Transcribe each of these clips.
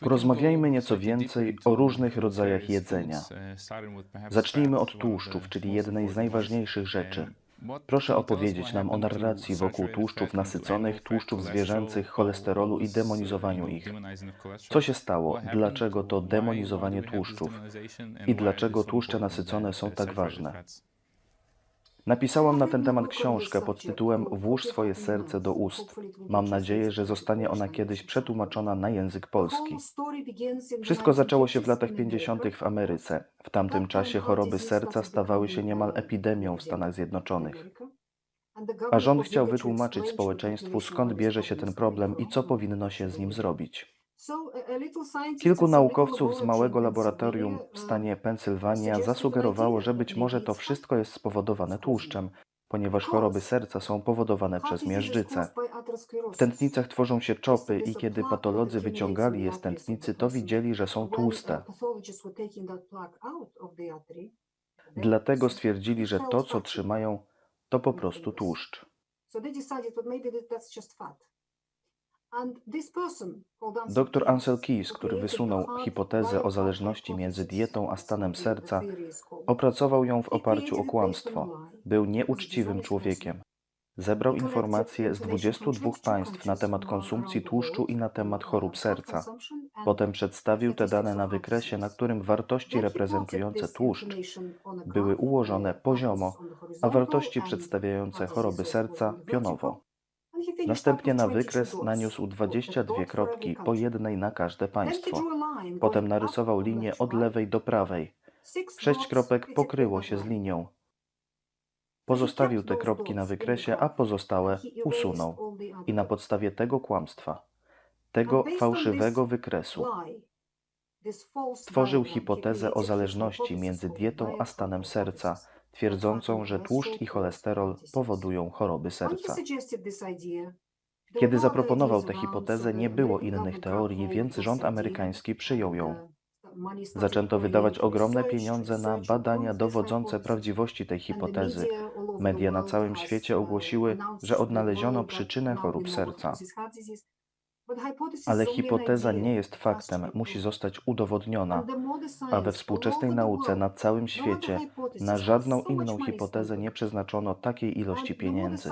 Porozmawiajmy nieco więcej o różnych rodzajach jedzenia. Zacznijmy od tłuszczów, czyli jednej z najważniejszych rzeczy. Proszę opowiedzieć nam o narracji wokół tłuszczów nasyconych, tłuszczów zwierzęcych, cholesterolu i demonizowaniu ich. Co się stało? Dlaczego to demonizowanie tłuszczów? I dlaczego tłuszcze nasycone są tak ważne? Napisałam na ten temat książkę pod tytułem Włóż swoje serce do ust. Mam nadzieję, że zostanie ona kiedyś przetłumaczona na język polski. Wszystko zaczęło się w latach 50. w Ameryce. W tamtym czasie choroby serca stawały się niemal epidemią w Stanach Zjednoczonych. A rząd chciał wytłumaczyć społeczeństwu, skąd bierze się ten problem i co powinno się z nim zrobić. Kilku naukowców z małego laboratorium w stanie Pensylwania zasugerowało, że być może to wszystko jest spowodowane tłuszczem, ponieważ choroby serca są powodowane przez miażdżycę. W tętnicach tworzą się czopy i kiedy patolodzy wyciągali je z tętnicy, to widzieli, że są tłuste. Dlatego stwierdzili, że to, co trzymają, to po prostu tłuszcz. Dr Ansel Keys, który wysunął hipotezę o zależności między dietą a stanem serca, opracował ją w oparciu o kłamstwo. Był nieuczciwym człowiekiem. Zebrał informacje z 22 państw na temat konsumpcji tłuszczu i na temat chorób serca. Potem przedstawił te dane na wykresie, na którym wartości reprezentujące tłuszcz były ułożone poziomo, a wartości przedstawiające choroby serca pionowo. Następnie na wykres naniósł 22 kropki, po jednej na każde państwo. Potem narysował linię od lewej do prawej. Sześć kropek pokryło się z linią. Pozostawił te kropki na wykresie, a pozostałe usunął. I na podstawie tego kłamstwa, tego fałszywego wykresu, stworzył hipotezę o zależności między dietą a stanem serca, twierdzącą, że tłuszcz i cholesterol powodują choroby serca. Kiedy zaproponował tę hipotezę, nie było innych teorii, więc rząd amerykański przyjął ją. Zaczęto wydawać ogromne pieniądze na badania dowodzące prawdziwości tej hipotezy. Media na całym świecie ogłosiły, że odnaleziono przyczynę chorób serca. Ale hipoteza nie jest faktem, musi zostać udowodniona, a we współczesnej nauce na całym świecie na żadną inną hipotezę nie przeznaczono takiej ilości pieniędzy.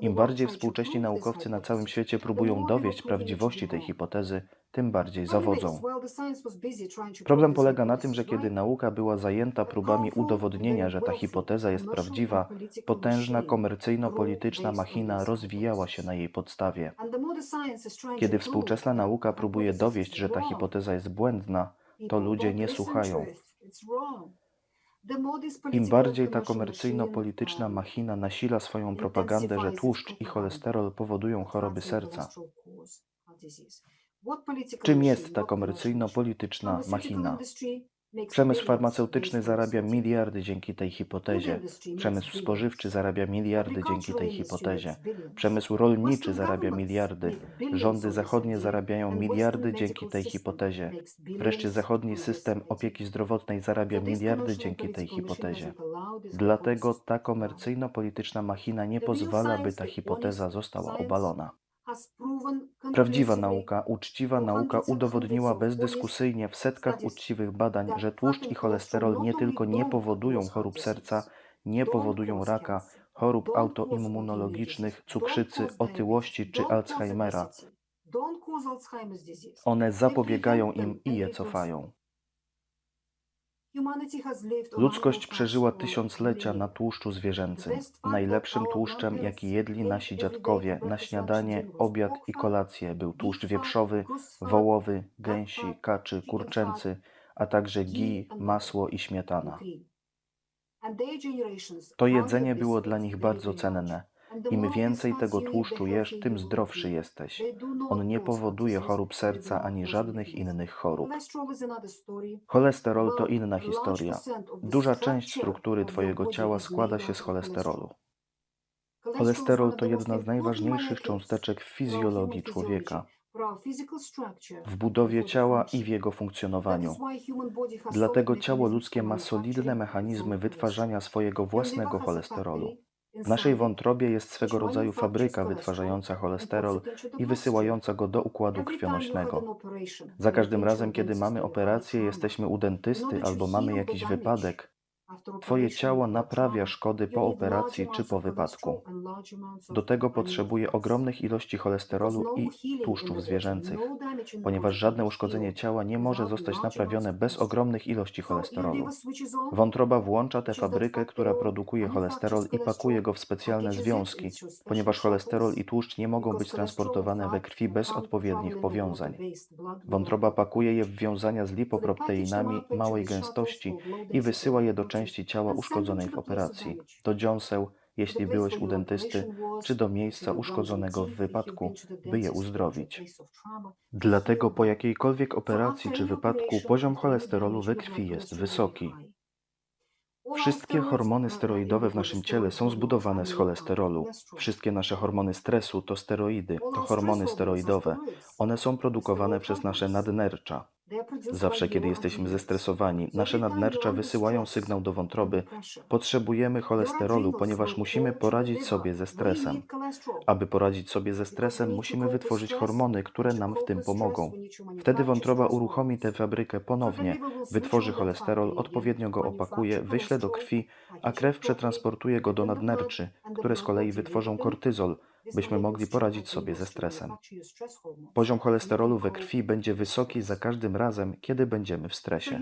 Im bardziej współcześni naukowcy na całym świecie próbują dowieść prawdziwości tej hipotezy, tym bardziej zawodzą. Problem polega na tym, że kiedy nauka była zajęta próbami udowodnienia, że ta hipoteza jest prawdziwa, potężna komercyjno-polityczna machina rozwijała się na jej podstawie. Kiedy współczesna nauka próbuje dowieść, że ta hipoteza jest błędna, to ludzie nie słuchają. Im bardziej ta komercyjno-polityczna machina nasila swoją propagandę, że tłuszcz i cholesterol powodują choroby serca. Czym jest ta komercyjno-polityczna machina? Przemysł farmaceutyczny zarabia miliardy dzięki tej hipotezie. Przemysł spożywczy zarabia miliardy dzięki tej hipotezie. Przemysł rolniczy zarabia miliardy. Rządy zachodnie zarabiają miliardy dzięki tej hipotezie. Wreszcie zachodni system opieki zdrowotnej zarabia miliardy dzięki tej hipotezie. Dlatego ta komercyjno-polityczna machina nie pozwala, by ta hipoteza została obalona. Prawdziwa nauka, uczciwa nauka udowodniła bezdyskusyjnie w setkach uczciwych badań, że tłuszcz i cholesterol nie tylko nie powodują chorób serca, nie powodują raka, chorób autoimmunologicznych, cukrzycy, otyłości czy Alzheimera. One zapobiegają im i je cofają. Ludzkość przeżyła tysiąclecia na tłuszczu zwierzęcym, najlepszym tłuszczem, jaki jedli nasi dziadkowie. na śniadanie, obiad i kolację był tłuszcz wieprzowy, wołowy, gęsi, kaczy, kurczęcy, a także gij, masło i śmietana. To jedzenie było dla nich bardzo cenne. Im więcej tego tłuszczu jesz, tym zdrowszy jesteś. On nie powoduje chorób serca ani żadnych innych chorób. Cholesterol to inna historia. Duża część struktury Twojego ciała składa się z cholesterolu. Cholesterol to jedna z najważniejszych cząsteczek w fizjologii człowieka, w budowie ciała i w jego funkcjonowaniu. Dlatego ciało ludzkie ma solidne mechanizmy wytwarzania swojego własnego cholesterolu. W naszej wątrobie jest swego rodzaju fabryka wytwarzająca cholesterol i wysyłająca go do układu krwionośnego. Za każdym razem, kiedy mamy operację, jesteśmy u dentysty albo mamy jakiś wypadek, Twoje ciało naprawia szkody po operacji czy po wypadku. Do tego potrzebuje ogromnych ilości cholesterolu i tłuszczów zwierzęcych, ponieważ żadne uszkodzenie ciała nie może zostać naprawione bez ogromnych ilości cholesterolu. Wątroba włącza tę fabrykę, która produkuje cholesterol i pakuje go w specjalne związki, ponieważ cholesterol i tłuszcz nie mogą być transportowane we krwi bez odpowiednich powiązań. Wątroba pakuje je w wiązania z lipoproteinami małej gęstości i wysyła je do części ciała uszkodzonej w operacji, do dziąseł, jeśli byłeś u dentysty, czy do miejsca uszkodzonego w wypadku, by je uzdrowić. Dlatego po jakiejkolwiek operacji czy wypadku poziom cholesterolu we krwi jest wysoki. Wszystkie hormony steroidowe w naszym ciele są zbudowane z cholesterolu. Wszystkie nasze hormony stresu to steroidy, to hormony steroidowe. One są produkowane przez nasze nadnercza. Zawsze, kiedy jesteśmy zestresowani, nasze nadnercza wysyłają sygnał do wątroby: Potrzebujemy cholesterolu, ponieważ musimy poradzić sobie ze stresem. Aby poradzić sobie ze stresem, musimy wytworzyć hormony, które nam w tym pomogą. Wtedy wątroba uruchomi tę fabrykę ponownie, wytworzy cholesterol, odpowiednio go opakuje, wyśle do krwi, a krew przetransportuje go do nadnerczy, które z kolei wytworzą kortyzol, byśmy mogli poradzić sobie ze stresem. Poziom cholesterolu we krwi będzie wysoki za każdym razem, kiedy będziemy w stresie.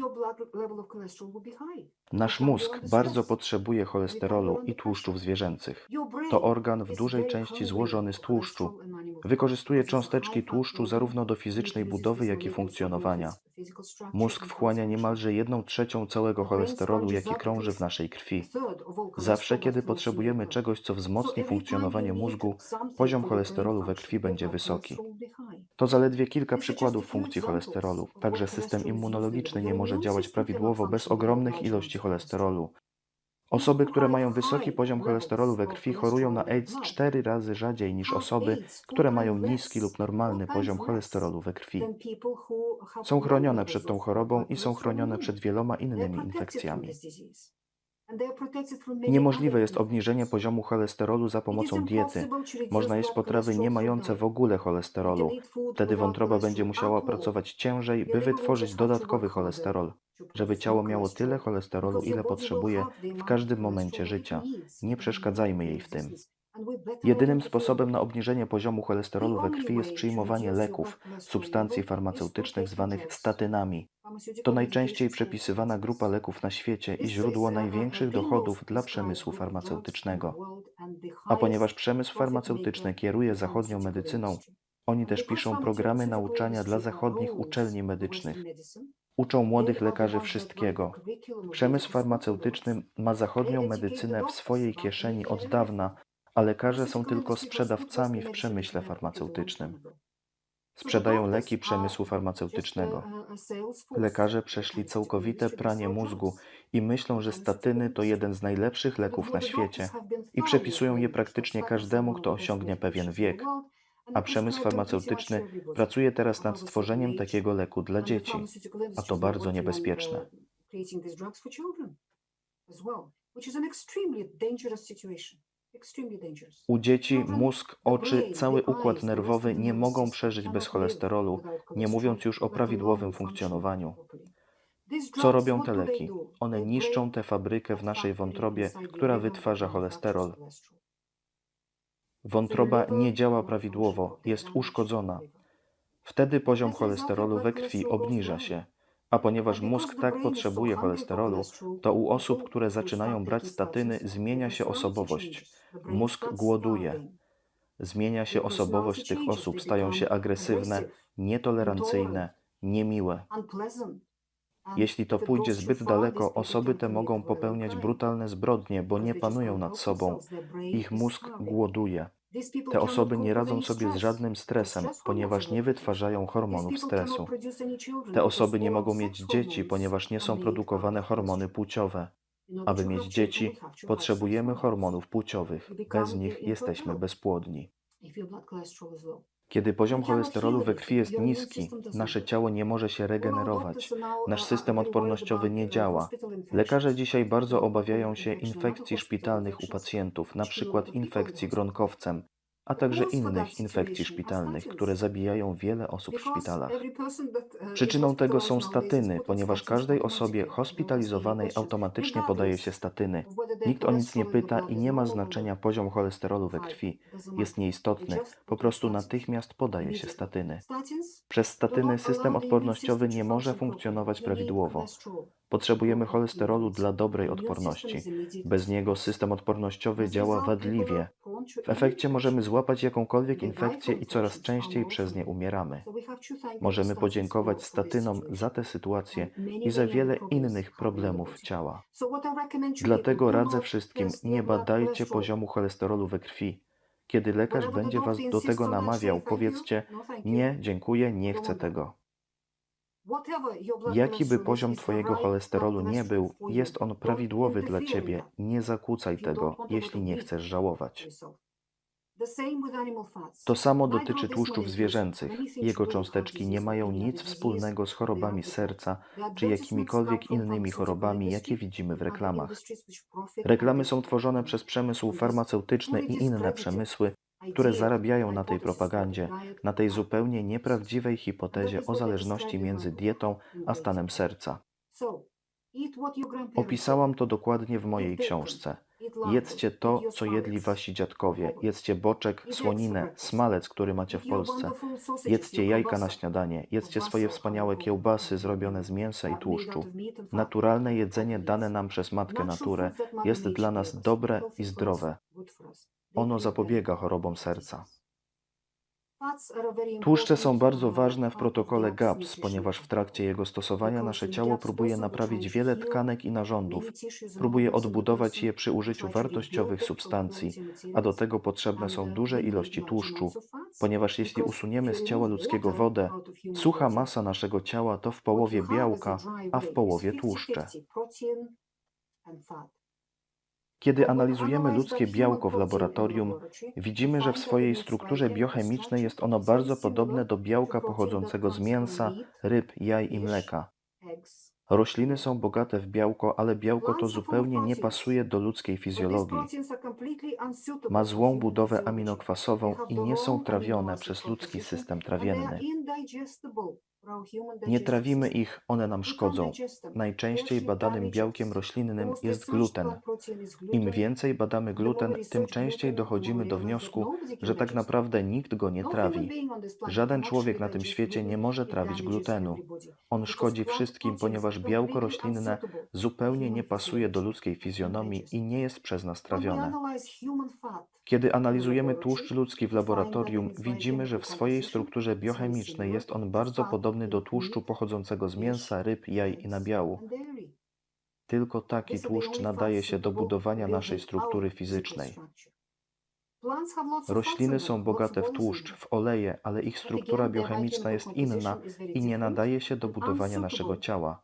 Nasz mózg bardzo potrzebuje cholesterolu i tłuszczów zwierzęcych. To organ w dużej części złożony z tłuszczu. Wykorzystuje cząsteczki tłuszczu zarówno do fizycznej budowy, jak i funkcjonowania. Mózg wchłania niemalże jedną trzecią całego cholesterolu, jaki krąży w naszej krwi. Zawsze, kiedy potrzebujemy czegoś, co wzmocni funkcjonowanie mózgu, poziom cholesterolu we krwi będzie wysoki. To zaledwie kilka przykładów funkcji cholesterolu. Także system immunologiczny nie może działać prawidłowo bez ogromnych ilości cholesterolu. Osoby, które mają wysoki poziom cholesterolu we krwi, chorują na AIDS cztery razy rzadziej niż osoby, które mają niski lub normalny poziom cholesterolu we krwi. Są chronione przed tą chorobą i są chronione przed wieloma innymi infekcjami. Niemożliwe jest obniżenie poziomu cholesterolu za pomocą diety. Można jeść potrawy nie mające w ogóle cholesterolu. Wtedy wątroba będzie musiała pracować ciężej, by wytworzyć dodatkowy cholesterol, żeby ciało miało tyle cholesterolu, ile potrzebuje w każdym momencie życia. Nie przeszkadzajmy jej w tym. Jedynym sposobem na obniżenie poziomu cholesterolu we krwi jest przyjmowanie leków, substancji farmaceutycznych zwanych statynami. To najczęściej przepisywana grupa leków na świecie i źródło największych dochodów dla przemysłu farmaceutycznego. A ponieważ przemysł farmaceutyczny kieruje zachodnią medycyną, oni też piszą programy nauczania dla zachodnich uczelni medycznych. Uczą młodych lekarzy wszystkiego. Przemysł farmaceutyczny ma zachodnią medycynę w swojej kieszeni od dawna, a lekarze są tylko sprzedawcami w przemyśle farmaceutycznym. Sprzedają leki przemysłu farmaceutycznego. Lekarze przeszli całkowite pranie mózgu i myślą, że statyny to jeden z najlepszych leków na świecie i przepisują je praktycznie każdemu, kto osiągnie pewien wiek. A przemysł farmaceutyczny pracuje teraz nad stworzeniem takiego leku dla dzieci, a to bardzo niebezpieczne. U dzieci mózg, oczy, cały układ nerwowy nie mogą przeżyć bez cholesterolu, nie mówiąc już o prawidłowym funkcjonowaniu. Co robią te leki? One niszczą tę fabrykę w naszej wątrobie, która wytwarza cholesterol. Wątroba nie działa prawidłowo, jest uszkodzona. Wtedy poziom cholesterolu we krwi obniża się. A ponieważ mózg tak potrzebuje cholesterolu, to u osób, które zaczynają brać statyny, zmienia się osobowość. Mózg głoduje. Zmienia się osobowość tych osób, stają się agresywne, nietolerancyjne, niemiłe. Jeśli to pójdzie zbyt daleko, osoby te mogą popełniać brutalne zbrodnie, bo nie panują nad sobą. Ich mózg głoduje. Te osoby nie radzą sobie z żadnym stresem, ponieważ nie wytwarzają hormonów stresu. Te osoby nie mogą mieć dzieci, ponieważ nie są produkowane hormony płciowe. Aby mieć dzieci, potrzebujemy hormonów płciowych. Bez nich jesteśmy bezpłodni. Kiedy poziom cholesterolu we krwi jest niski, nasze ciało nie może się regenerować. Nasz system odpornościowy nie działa. Lekarze dzisiaj bardzo obawiają się infekcji szpitalnych u pacjentów, na przykład infekcji gronkowcem, a także innych infekcji szpitalnych, które zabijają wiele osób w szpitalach. Przyczyną tego są statyny, ponieważ każdej osobie hospitalizowanej automatycznie podaje się statyny. Nikt o nic nie pyta i nie ma znaczenia poziom cholesterolu we krwi. Jest nieistotny, po prostu natychmiast podaje się statyny. Przez statyny system odpornościowy nie może funkcjonować prawidłowo. Potrzebujemy cholesterolu dla dobrej odporności. Bez niego system odpornościowy działa wadliwie. W efekcie możemy złapać jakąkolwiek infekcję i coraz częściej przez nie umieramy. Możemy podziękować statynom za tę sytuację i za wiele innych problemów ciała. Dlatego radzę wszystkim, nie badajcie poziomu cholesterolu we krwi. Kiedy lekarz będzie was do tego namawiał, powiedzcie: Nie, dziękuję, nie chcę tego. Jaki by poziom Twojego cholesterolu nie był, jest on prawidłowy dla Ciebie. Nie zakłócaj tego, jeśli nie chcesz żałować. To samo dotyczy tłuszczów zwierzęcych. Jego cząsteczki nie mają nic wspólnego z chorobami serca czy jakimikolwiek innymi chorobami, jakie widzimy w reklamach. Reklamy są tworzone przez przemysł farmaceutyczny i inne przemysły, które zarabiają na tej propagandzie, na tej zupełnie nieprawdziwej hipotezie o zależności między dietą a stanem serca. Opisałam to dokładnie w mojej książce. Jedzcie to, co jedli wasi dziadkowie. Jedzcie boczek, słoninę, smalec, który macie w Polsce. Jedzcie jajka na śniadanie. Jedzcie swoje wspaniałe kiełbasy zrobione z mięsa i tłuszczu. Naturalne jedzenie dane nam przez Matkę Naturę jest dla nas dobre i zdrowe. Ono zapobiega chorobom serca. Tłuszcze są bardzo ważne w protokole GAPS, ponieważ w trakcie jego stosowania nasze ciało próbuje naprawić wiele tkanek i narządów, próbuje odbudować je przy użyciu wartościowych substancji, a do tego potrzebne są duże ilości tłuszczu, ponieważ jeśli usuniemy z ciała ludzkiego wodę, sucha masa naszego ciała to w połowie białka, a w połowie tłuszcze. Kiedy analizujemy ludzkie białko w laboratorium, widzimy, że w swojej strukturze biochemicznej jest ono bardzo podobne do białka pochodzącego z mięsa, ryb, jaj i mleka. Rośliny są bogate w białko, ale białko to zupełnie nie pasuje do ludzkiej fizjologii. Ma złą budowę aminokwasową i nie są trawione przez ludzki system trawienny. Nie trawimy ich, one nam szkodzą. Najczęściej badanym białkiem roślinnym jest gluten. Im więcej badamy gluten, tym częściej dochodzimy do wniosku, że tak naprawdę nikt go nie trawi. Żaden człowiek na tym świecie nie może trawić glutenu. On szkodzi wszystkim, ponieważ białko roślinne zupełnie nie pasuje do ludzkiej fizjonomii i nie jest przez nas trawione. Kiedy analizujemy tłuszcz ludzki w laboratorium, widzimy, że w swojej strukturze biochemicznej jest on bardzo podobny do tłuszczu pochodzącego z mięsa, ryb, jaj i nabiału. Tylko taki tłuszcz nadaje się do budowania naszej struktury fizycznej. Rośliny są bogate w tłuszcz, w oleje, ale ich struktura biochemiczna jest inna i nie nadaje się do budowania naszego ciała.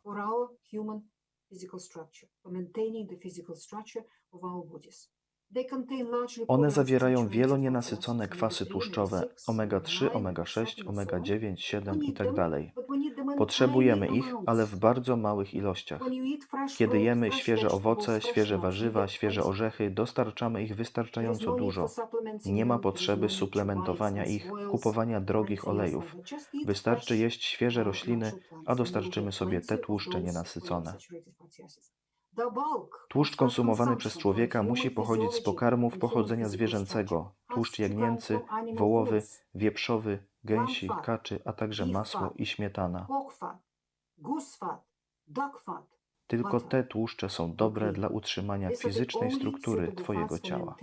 One zawierają wielonienasycone kwasy tłuszczowe omega-3, omega-6, omega-9, 7 itd. Potrzebujemy ich, ale w bardzo małych ilościach. Kiedy jemy świeże owoce, świeże warzywa, świeże orzechy, dostarczamy ich wystarczająco dużo. Nie ma potrzeby suplementowania ich, kupowania drogich olejów. Wystarczy jeść świeże rośliny, a dostarczymy sobie te tłuszcze nienasycone. Tłuszcz konsumowany przez człowieka musi pochodzić z pokarmów pochodzenia zwierzęcego, tłuszcz jagnięcy, wołowy, wieprzowy, gęsi, kaczy, a także masło i śmietana. Tylko te tłuszcze są dobre dla utrzymania fizycznej struktury Twojego ciała.